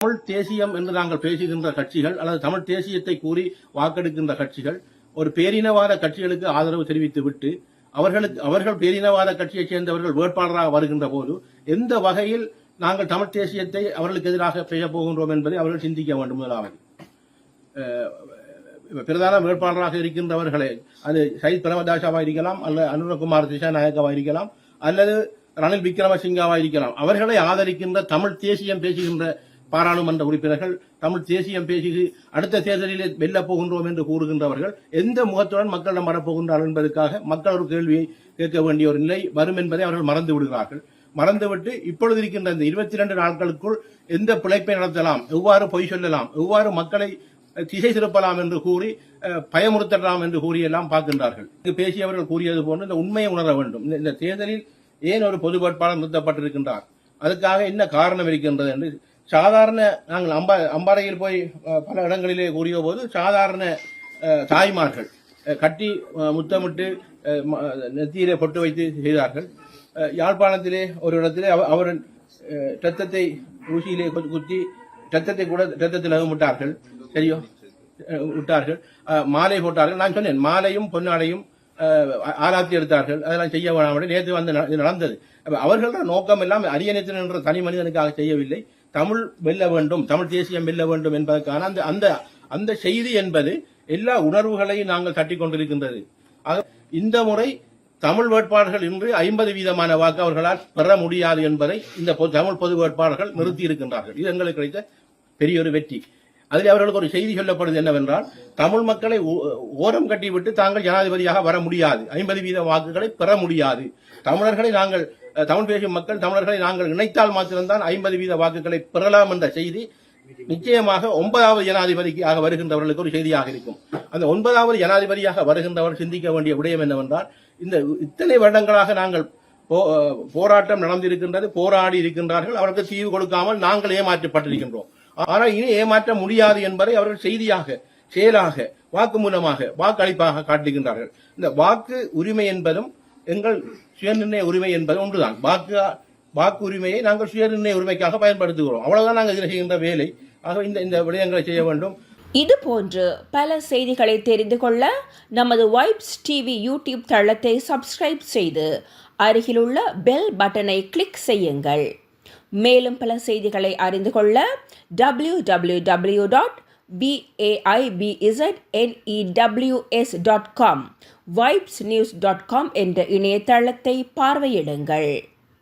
தமிழ் தேசியம் என்று நாங்கள் பேசுகின்ற கட்சிகள் அல்லது தமிழ் தேசியத்தை கூறி வாக்கெடுக்கின்ற கட்சிகள் ஒரு பேரினவாத கட்சிகளுக்கு ஆதரவு தெரிவித்துவிட்டு அவர்களுக்கு அவர்கள் பேரினவாத கட்சியைச் சேர்ந்தவர்கள் வேட்பாளராக வருகின்ற போது எந்த வகையில் நாங்கள் தமிழ் தேசியத்தை அவர்களுக்கு எதிராக பெய்யப் போகின்றோம் என்பதை அவர்கள் சிந்திக்க வேண்டும் முதலாவது. பிரதான வேட்பாளராக இருக்கின்றவர்களே அது சயித் பிரமதாசாவாக இருக்கலாம் அல்லது அனுரகுமார் திசாநாயக்கவா இருக்கலாம் அல்லது ரணில் விக்ரமசிங்காவாக இருக்கலாம் அவர்களை ஆதரிக்கின்ற தமிழ் தேசியம் பேசுகின்ற பாராளுமன்ற உறுப்பினர்கள் தமிழ் தேசியம் பேசி அடுத்த தேர்தலிலே வெல்ல போகின்றோம் என்று கூறுகின்றவர்கள் எந்த முகத்துடன் மக்களிடம் வரப்போகின்றார்கள் என்பதற்காக மக்கள் ஒரு கேள்வியை கேட்க வேண்டிய ஒரு நிலை வரும் என்பதை அவர்கள் மறந்து விடுகிறார்கள். மறந்துவிட்டு இப்பொழுது இருக்கின்ற இந்த இருபத்தி இரண்டு நாட்களுக்குள் எந்த பிழைப்பை நடத்தலாம் எவ்வாறு பொய் சொல்லலாம் எவ்வாறு மக்களை திசை திருப்பலாம் என்று கூறி பயமுறுத்தலாம் என்று கூறியெல்லாம் பார்க்கின்றார்கள். இங்கு பேசியவர்கள் கூறியது போன்று இந்த உண்மையை உணர வேண்டும். இந்த- இந்த தேர்தலில் ஏன் ஒரு பொது வேட்பாளர் நிறுத்தப்பட்டிருக்கின்றார்? அதுக்காக என்ன காரணம் இருக்கின்றது என்று சாதாரண நாங்கள் அம்பா அம்பாறையில் போய் பல இடங்களிலே கூறிய போது சாதாரண தாய்மார்கள் கட்டி முத்தமிட்டு நெத்தியிலே பொட்டு வைத்து செய்தார்கள். யாழ்ப்பாணத்திலே ஒரு இடத்திலே அவ- அவர் ரத்தத்தை ஊசியிலே குத்தி- குத்தி ரத்தத்தை கூட ரத்தத்தில் விட்டார்கள் சரியோ? விட்டார்கள் மாலை போட்டார்கள். நான் சொன்னேன் மாலையும் பொன்னாடையும் ஆராய்ச்சி எடுத்தார்கள். அதெல்லாம் செய்ய வேணாம் நேற்று வந்து இது நடந்தது. அப்ப அவர்களோட நோக்கம் எல்லாம் அரியணைத்தன் என்ற தனி மனிதனுக்காக செய்யவில்லை. தமிழ் வெல்ல வேண்டும் தமிழ் தேசியம் வெல்ல வேண்டும் என்பதற்கான அந்த அந்த அந்த செய்தி என்பது எல்லா உணர்வுகளையும் நாங்கள் தட்டி கொண்டிருக்கின்றது. இந்த முறை தமிழ் வேட்பாளர்கள் இன்று ஐம்பது வீதமான வாக்கு அவர்களால் பெற முடியாது என்பதை இந்த தமிழ் பொது வேட்பாளர்கள் நிறுத்தி இருக்கின்றார்கள் இது எங்களுக்கு கிடைத்த பெரிய ஒரு வெற்றி. அதில் அவர்களுக்கு ஒரு செய்தி சொல்லப்படுது என்னவென்றால் தமிழ் மக்களை ஓ- ஓரம் கட்டிவிட்டு தாங்கள் ஜனாதிபதியாக வர முடியாது. ஐம்பது வீத வாக்குகளை பெற முடியாது. தமிழர்களை நாங்கள் தமிழ் பேசும் மக்கள் தமிழர்களை நாங்கள் இணைத்தால் மாத்திரம்தான் ஐம்பது வீத வாக்குகளை பெறலாம் என்ற செய்தி நிச்சயமாக ஒன்பதாவது ஜனாதிபதியாக வருகின்றவர்களுக்கு ஒரு செய்தியாக இருக்கும். அந்த ஒன்பதாவது ஜனாதிபதியாக வருகின்றவர் சிந்திக்க வேண்டிய விடயம் என்னவென்றால் இந்த இத்தனை வருடங்களாக நாங்கள் போ- போராட்டம் நடந்திருக்கின்றது போராடி இருக்கின்றார்கள் அவருக்கு தீவு கொடுக்காமல் நாங்கள் ஏமாற்றப்பட்டிருக்கின்றோம். ஆனால் இனி ஏமாற்ற முடியாது என்பதை அவர்கள் செய்தியாக செயலாக வாக்கு மூலமாக வாக்களிப்பாக காட்டுகின்றார்கள். இந்த வாக்கு உரிமை என்பதும் எங்கள் சுயநிர்ணய உரிமை என்பதும் ஒன்றுதான். வாக்கு வாக்கு உரிமையை நாங்கள் சுயநிர்ணய உரிமைக்காக பயன்படுத்துகிறோம். அவ்வளவுதான் நாங்கள் இதில் செய்கின்ற வேலை. ஆக இந்த இந்த விடயங்களை செய்ய வேண்டும். இது போன்று பல செய்திகளை தெரிந்து கொள்ள நமது வைப்ஸ் டிவி யூடியூப் தளத்தை சப்ஸ்கிரைப் செய்து அருகிலுள்ள பெல் பட்டனை கிளிக் செய்யுங்கள். மேலும் பல செய்திகளை அறிந்து கொள்ள W W W dot பிஏஐபிஇசட்என்இடபிள்யூஎஸ் dot com vibes news dot com என்ற இணையதளத்தை பார்வையிடுங்கள்